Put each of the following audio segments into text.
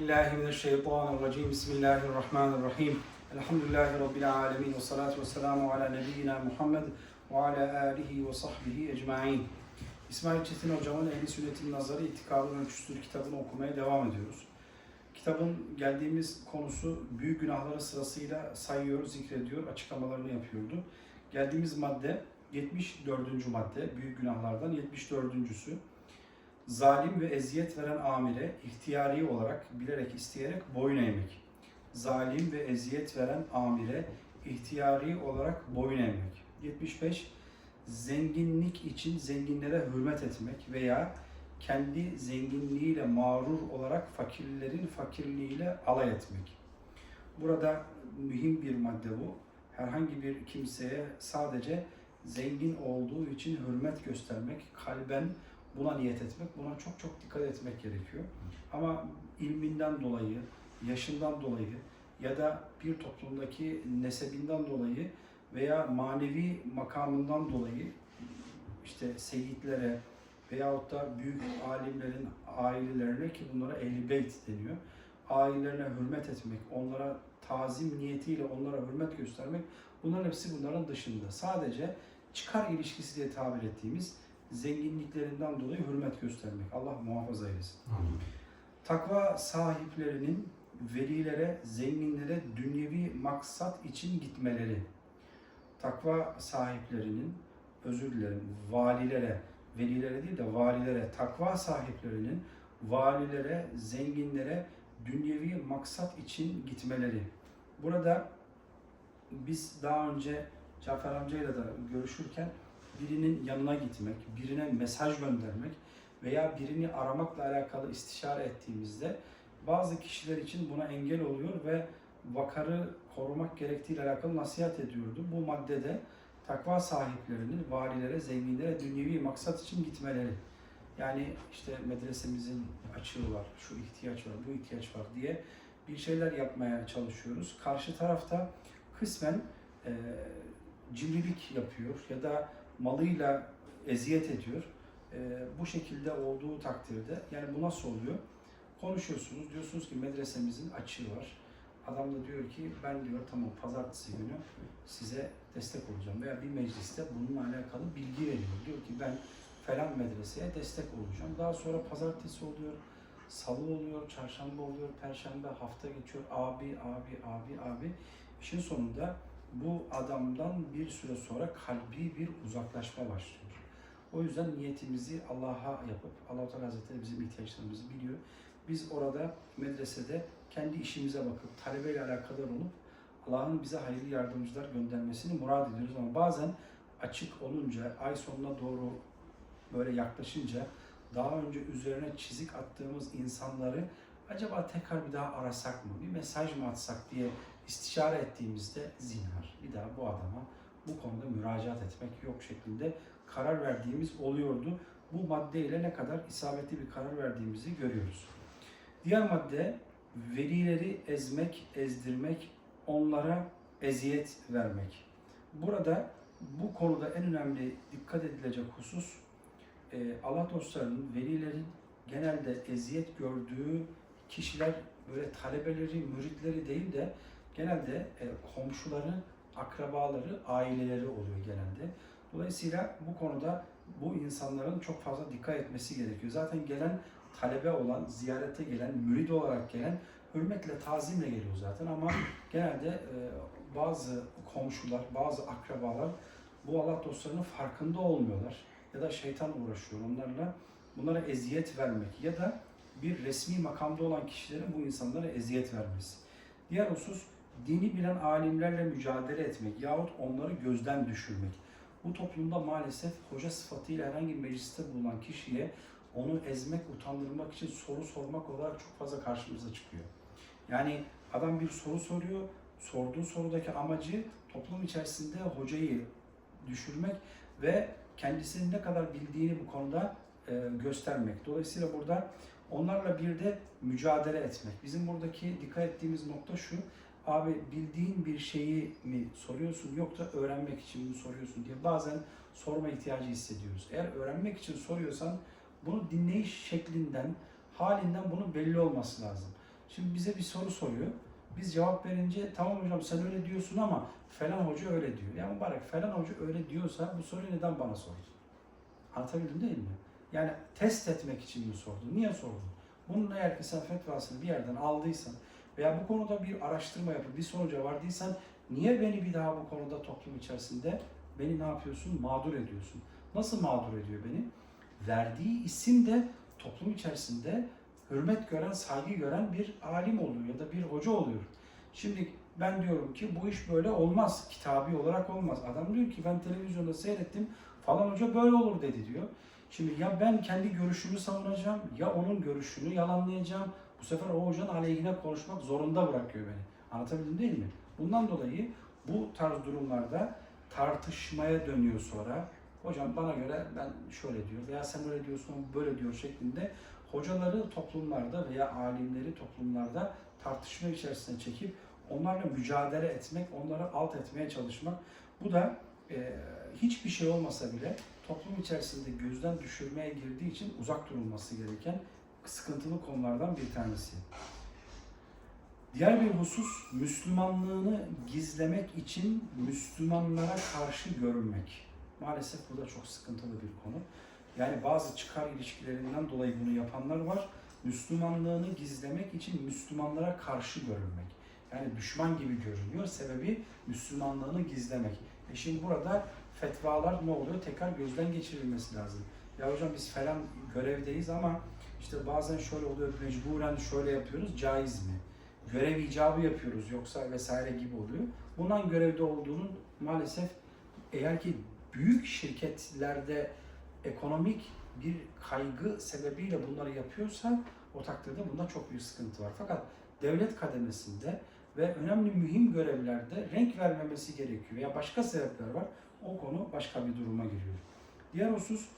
billahi mineşşeytanirracim. Bismillahirrahmanirrahim. Elhamdülillahi Rabbil alemin. Ve salatu ve selamu ala nebiyyina Muhammed ve ala alihi ve sahbihi ecma'in. İsmail Çetin Hocam'ın Ehli Sünnetin Nazarı İtikadın Ölçüsüdür kitabını okumaya devam ediyoruz. Kitabın geldiğimiz konusu büyük günahları sırasıyla sayıyor, zikrediyor, açıklamalarını yapıyordu. Geldiğimiz madde 74. madde, büyük günahlardan 74.sü. Zalim ve eziyet veren amire ihtiyari olarak bilerek isteyerek boyun eğmek. Zalim ve eziyet veren amire ihtiyari olarak boyun eğmek. 75. Zenginlik için zenginlere hürmet etmek veya kendi zenginliğiyle mağrur olarak fakirlerin fakirliğiyle alay etmek. Burada mühim bir madde bu. Herhangi bir kimseye sadece zengin olduğu için hürmet göstermek, kalben buna niyet etmek, buna çok çok dikkat etmek gerekiyor. Ama ilminden dolayı, yaşından dolayı ya da bir toplumdaki nesebinden dolayı veya manevi makamından dolayı işte seyitlere veyahut da büyük alimlerin ailelerine ki bunlara ehl beyt deniyor. Ailelerine hürmet etmek, onlara tazim niyetiyle onlara hürmet göstermek bunların hepsi bunların dışında. Sadece çıkar ilişkisi diye tabir ettiğimiz zenginliklerinden dolayı hürmet göstermek. Allah muhafaza eylesin. Takva sahiplerinin velilere, zenginlere dünyevi maksat için gitmeleri. Takva sahiplerinin, özür dilerim, valilere, velilere değil de valilere, takva sahiplerinin valilere, zenginlere dünyevi maksat için gitmeleri. Burada biz daha önce Cafer amcayla da görüşürken birinin yanına gitmek, birine mesaj göndermek veya birini aramakla alakalı istişare ettiğimizde bazı kişiler için buna engel oluyor ve vakarı korumak gerektiğiyle alakalı nasihat ediyordu. Bu maddede takva sahiplerinin valilere, zenginlere dünyevi maksat için gitmeleri. Yani işte medresemizin açığı var, şu ihtiyaç var, bu ihtiyaç var diye bir şeyler yapmaya çalışıyoruz. Karşı tarafta kısmen e, cimrilik yapıyor ya da malıyla eziyet ediyor. E, bu şekilde olduğu takdirde yani bu nasıl oluyor? Konuşuyorsunuz, diyorsunuz ki medresemizin açığı var. Adam da diyor ki ben diyor tamam pazartesi günü size destek olacağım veya bir mecliste bununla alakalı bilgi veriyor. Diyor ki ben falan medreseye destek olacağım. Daha sonra pazartesi oluyor, salı oluyor, çarşamba oluyor, perşembe hafta geçiyor. Abi, abi, abi, abi. İşin sonunda bu adamdan bir süre sonra kalbi bir uzaklaşma başlıyor. O yüzden niyetimizi Allah'a yapıp Allah Teala Hazretleri bizim ihtiyaçlarımızı biliyor. Biz orada medresede kendi işimize bakıp talebeyle alakadar olup Allah'ın bize hayırlı yardımcılar göndermesini murad ediyoruz ama bazen açık olunca ay sonuna doğru böyle yaklaşınca daha önce üzerine çizik attığımız insanları acaba tekrar bir daha arasak mı, bir mesaj mı atsak diye istişare ettiğimizde zinhar bir daha bu adama bu konuda müracaat etmek yok şeklinde karar verdiğimiz oluyordu. Bu maddeyle ne kadar isabetli bir karar verdiğimizi görüyoruz. Diğer madde velileri ezmek, ezdirmek, onlara eziyet vermek. Burada bu konuda en önemli dikkat edilecek husus e, Allah dostlarının, velilerin genelde eziyet gördüğü kişiler böyle talebeleri, müritleri değil de genelde e, komşuları, akrabaları, aileleri oluyor genelde. Dolayısıyla bu konuda bu insanların çok fazla dikkat etmesi gerekiyor. Zaten gelen talebe olan, ziyarete gelen, mürid olarak gelen hürmetle, tazimle geliyor zaten ama genelde e, bazı komşular, bazı akrabalar bu Allah dostlarının farkında olmuyorlar ya da şeytan uğraşıyor onlarla bunlara eziyet vermek ya da bir resmi makamda olan kişilerin bu insanlara eziyet vermesi. Diğer husus dini bilen alimlerle mücadele etmek yahut onları gözden düşürmek. Bu toplumda maalesef hoca sıfatıyla herhangi bir mecliste bulunan kişiye onu ezmek, utandırmak için soru sormak olarak çok fazla karşımıza çıkıyor. Yani adam bir soru soruyor, sorduğu sorudaki amacı toplum içerisinde hocayı düşürmek ve kendisinin ne kadar bildiğini bu konuda e, göstermek. Dolayısıyla burada onlarla bir de mücadele etmek. Bizim buradaki dikkat ettiğimiz nokta şu. Abi bildiğin bir şeyi mi soruyorsun yoksa öğrenmek için mi soruyorsun diye bazen sorma ihtiyacı hissediyoruz. Eğer öğrenmek için soruyorsan bunu dinleyiş şeklinden, halinden bunun belli olması lazım. Şimdi bize bir soru soruyor. Biz cevap verince tamam hocam sen öyle diyorsun ama falan hoca öyle diyor. Ya mübarek falan hoca öyle diyorsa bu soruyu neden bana sordu? Anlatabildim değil mi? Yani test etmek için mi sordu? Niye sordu? Bunun eğer ki sen fetvasını bir yerden aldıysan veya bu konuda bir araştırma yapıp bir sonuca vardıysan niye beni bir daha bu konuda toplum içerisinde beni ne yapıyorsun? Mağdur ediyorsun. Nasıl mağdur ediyor beni? Verdiği isim de toplum içerisinde hürmet gören, saygı gören bir alim oluyor ya da bir hoca oluyor. Şimdi ben diyorum ki bu iş böyle olmaz. Kitabi olarak olmaz. Adam diyor ki ben televizyonda seyrettim falan hoca böyle olur dedi diyor. Şimdi ya ben kendi görüşümü savunacağım ya onun görüşünü yalanlayacağım. Bu sefer o hocanın aleyhine konuşmak zorunda bırakıyor beni. Anlatabildim değil mi? Bundan dolayı bu tarz durumlarda tartışmaya dönüyor sonra. Hocam bana göre ben şöyle diyor veya sen öyle diyorsun böyle diyor şeklinde hocaları toplumlarda veya alimleri toplumlarda tartışma içerisine çekip onlarla mücadele etmek, onları alt etmeye çalışmak. Bu da e, hiçbir şey olmasa bile toplum içerisinde gözden düşürmeye girdiği için uzak durulması gereken sıkıntılı konulardan bir tanesi. Diğer bir husus Müslümanlığını gizlemek için Müslümanlara karşı görünmek. Maalesef bu da çok sıkıntılı bir konu. Yani bazı çıkar ilişkilerinden dolayı bunu yapanlar var. Müslümanlığını gizlemek için Müslümanlara karşı görünmek. Yani düşman gibi görünüyor. Sebebi Müslümanlığını gizlemek. E şimdi burada fetvalar ne oluyor? Tekrar gözden geçirilmesi lazım. Ya hocam biz falan görevdeyiz ama işte bazen şöyle oluyor, mecburen şöyle yapıyoruz, caiz mi? Görev icabı yapıyoruz yoksa vesaire gibi oluyor. Bundan görevde olduğunun maalesef eğer ki büyük şirketlerde ekonomik bir kaygı sebebiyle bunları yapıyorsa o takdirde bunda çok büyük sıkıntı var. Fakat devlet kademesinde ve önemli mühim görevlerde renk vermemesi gerekiyor veya başka sebepler var. O konu başka bir duruma giriyor. Diğer husus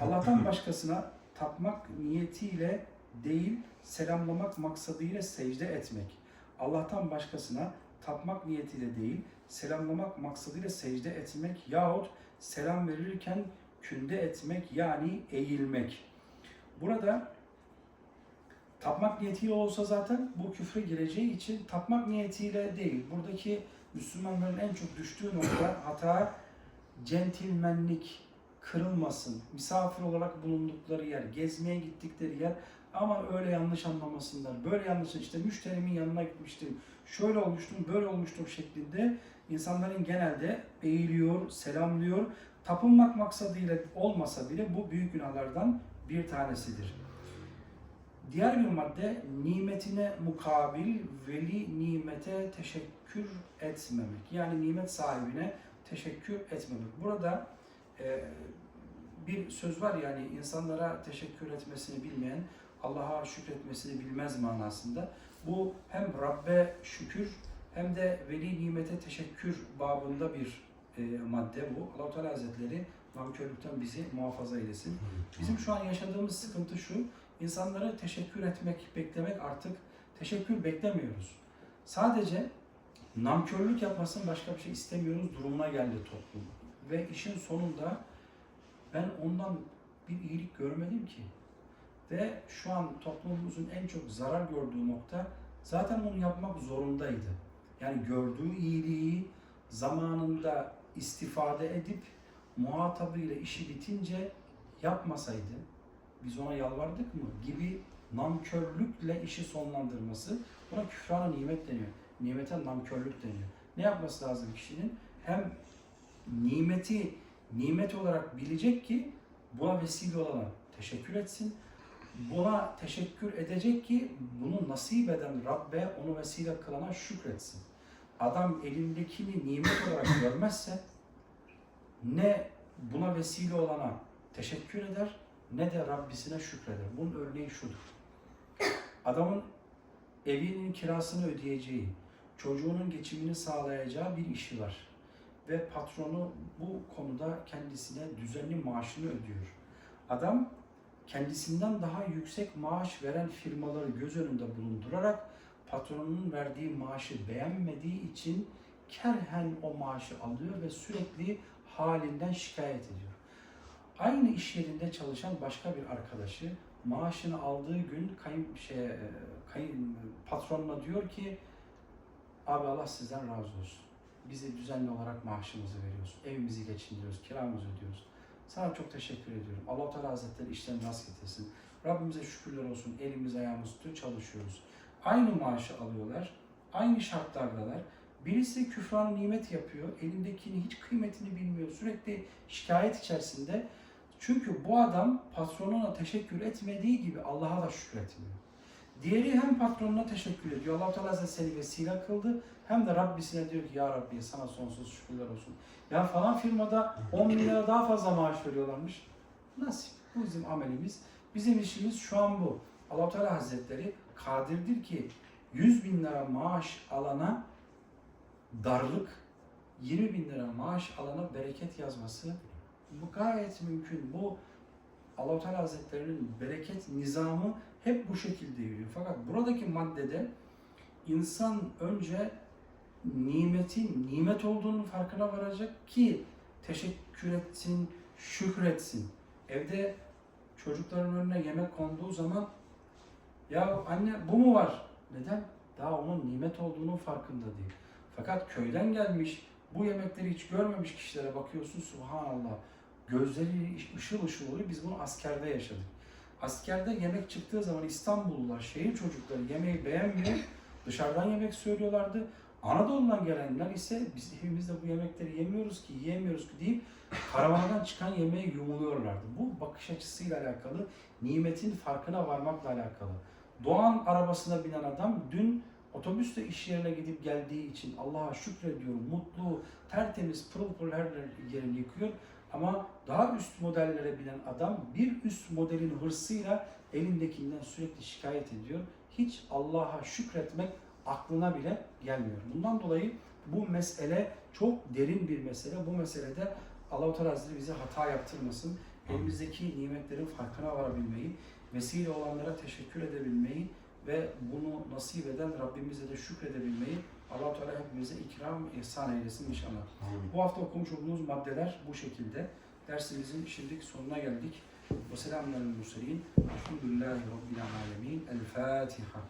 Allah'tan başkasına tapmak niyetiyle değil, selamlamak maksadıyla secde etmek. Allah'tan başkasına tapmak niyetiyle değil, selamlamak maksadıyla secde etmek yahut selam verirken künde etmek yani eğilmek. Burada tapmak niyetiyle olsa zaten bu küfre gireceği için tapmak niyetiyle değil. Buradaki Müslümanların en çok düştüğü nokta hata centilmenlik kırılmasın. Misafir olarak bulundukları yer, gezmeye gittikleri yer ama öyle yanlış anlamasınlar. Böyle yanlış işte müşterimin yanına gitmiştim. Şöyle olmuştum, böyle olmuştum şeklinde insanların genelde eğiliyor, selamlıyor. Tapınmak maksadıyla olmasa bile bu büyük günahlardan bir tanesidir. Diğer bir madde nimetine mukabil veli nimete teşekkür etmemek. Yani nimet sahibine teşekkür etmemek. Burada e, bir söz var yani insanlara teşekkür etmesini bilmeyen Allah'a şükretmesini bilmez manasında. Bu hem Rabbe şükür hem de veli nimete teşekkür babında bir e, madde bu. allah Teala Hazretleri nankörlükten bizi muhafaza eylesin. Bizim şu an yaşadığımız sıkıntı şu, insanlara teşekkür etmek, beklemek artık teşekkür beklemiyoruz. Sadece namkörlük yapmasın başka bir şey istemiyoruz durumuna geldi toplum. Ve işin sonunda ben ondan bir iyilik görmedim ki. Ve şu an toplumumuzun en çok zarar gördüğü nokta zaten onu yapmak zorundaydı. Yani gördüğü iyiliği zamanında istifade edip muhatabıyla işi bitince yapmasaydı biz ona yalvardık mı gibi namkörlükle işi sonlandırması buna küfrana nimet deniyor. Nimete namkörlük deniyor. Ne yapması lazım kişinin? Hem nimeti nimet olarak bilecek ki buna vesile olana teşekkür etsin. Buna teşekkür edecek ki bunu nasip eden Rabbe onu vesile kılana şükretsin. Adam elindekini nimet olarak görmezse ne buna vesile olana teşekkür eder ne de Rabbisine şükreder. Bunun örneği şudur. Adamın evinin kirasını ödeyeceği, çocuğunun geçimini sağlayacağı bir işi var. Ve patronu bu konuda kendisine düzenli maaşını ödüyor. Adam kendisinden daha yüksek maaş veren firmaları göz önünde bulundurarak patronunun verdiği maaşı beğenmediği için kerhen o maaşı alıyor ve sürekli halinden şikayet ediyor. Aynı iş yerinde çalışan başka bir arkadaşı maaşını aldığı gün kayın şey e, kayın patronuna diyor ki abi Allah sizden razı olsun. Bize düzenli olarak maaşımızı veriyorsun. Evimizi geçindiriyoruz, kiramızı ödüyoruz. Sana çok teşekkür ediyorum. Allah Teala Hazretleri işlerini rast getirsin. Rabbimize şükürler olsun. Elimiz ayağımız tutuyor, çalışıyoruz. Aynı maaşı alıyorlar. Aynı şartlardalar. Birisi küfran nimet yapıyor. Elindekini hiç kıymetini bilmiyor. Sürekli şikayet içerisinde. Çünkü bu adam patronuna teşekkür etmediği gibi Allah'a da şükretmiyor. Diğeri hem patronuna teşekkür ediyor. Allah Teala seni vesile kıldı. Hem de Rabbisine diyor ki ya Rabbi sana sonsuz şükürler olsun. Ya falan firmada 10 bin lira daha fazla maaş veriyorlarmış. Nasip. Bu bizim amelimiz. Bizim işimiz şu an bu. allah Teala Hazretleri kadirdir ki 100 bin lira maaş alana darlık, 20 bin lira maaş alana bereket yazması bu gayet mümkün. Bu allah Teala Hazretleri'nin bereket nizamı hep bu şekilde yürüyor. Fakat buradaki maddede insan önce nimetin nimet olduğunu farkına varacak ki teşekkür etsin, şükretsin. Evde çocukların önüne yemek konduğu zaman ya anne bu mu var? Neden? Daha onun nimet olduğunun farkında değil. Fakat köyden gelmiş, bu yemekleri hiç görmemiş kişilere bakıyorsun subhanallah. Gözleri ışıl ışıl oluyor. Biz bunu askerde yaşadık. Askerde yemek çıktığı zaman İstanbullular, şehir çocukları yemeği beğenmiyor. Dışarıdan yemek söylüyorlardı. Anadolu'dan gelenler ise biz evimizde bu yemekleri yemiyoruz ki, yiyemiyoruz ki deyip karavandan çıkan yemeği yumuluyorlardı. Bu bakış açısıyla alakalı, nimetin farkına varmakla alakalı. Doğan arabasına binen adam dün otobüsle iş yerine gidip geldiği için Allah'a şükrediyor, mutlu, tertemiz, pırıl pırıl her yerini yıkıyor. Ama daha üst modellere binen adam bir üst modelin hırsıyla elindekinden sürekli şikayet ediyor. Hiç Allah'a şükretmek aklına bile gelmiyor. Bundan dolayı bu mesele çok derin bir mesele. Bu meselede Allah-u Teala Hazretleri bize hata yaptırmasın. Elimizdeki nimetlerin farkına varabilmeyi, vesile olanlara teşekkür edebilmeyi ve bunu nasip eden Rabbimize de şükredebilmeyi Allah-u Teala hepimize ikram, ihsan eylesin inşallah. Bu hafta okumuş olduğumuz maddeler bu şekilde. Dersimizin şimdilik sonuna geldik. Ve selamun aleyhi ve sellem. Elhamdülillahi Rabbil alemin. El Fatiha.